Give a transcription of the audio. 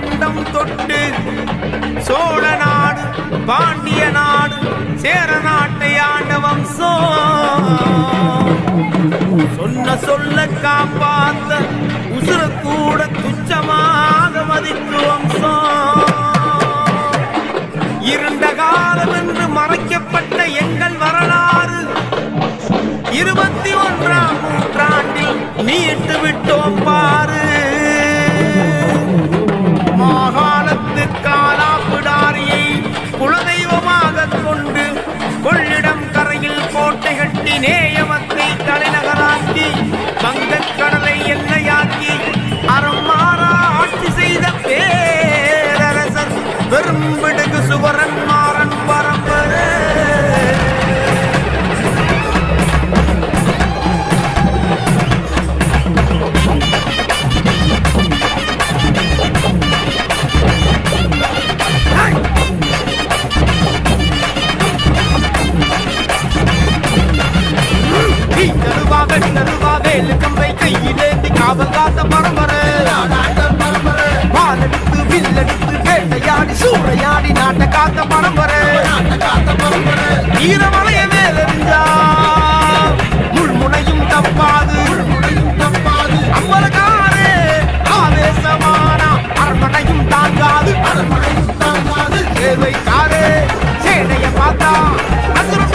கண்டம் தொட்டு சோழ நாடு பாண்டிய நாடு சேர நாட்டை ஆண்டவம் சோ. சொன்ன சொல்ல காப்பாத்த உசுர கூட துச்சமாக மதித்து வம்சம் இருண்ட காலம் என்று மறைக்கப்பட்ட உரையாடி நாட்டை காத்த பரம்பரை ஈரமலைய மேலெறிஞ்சா முள்முனையும் தப்பாது. அம்பலக்காரே ஆவேசமான அரண்மனையும் தாங்காது. அரண்மனையும் தாங்காது சேவைக்காரே சேனைய பார்த்தா அசுரம்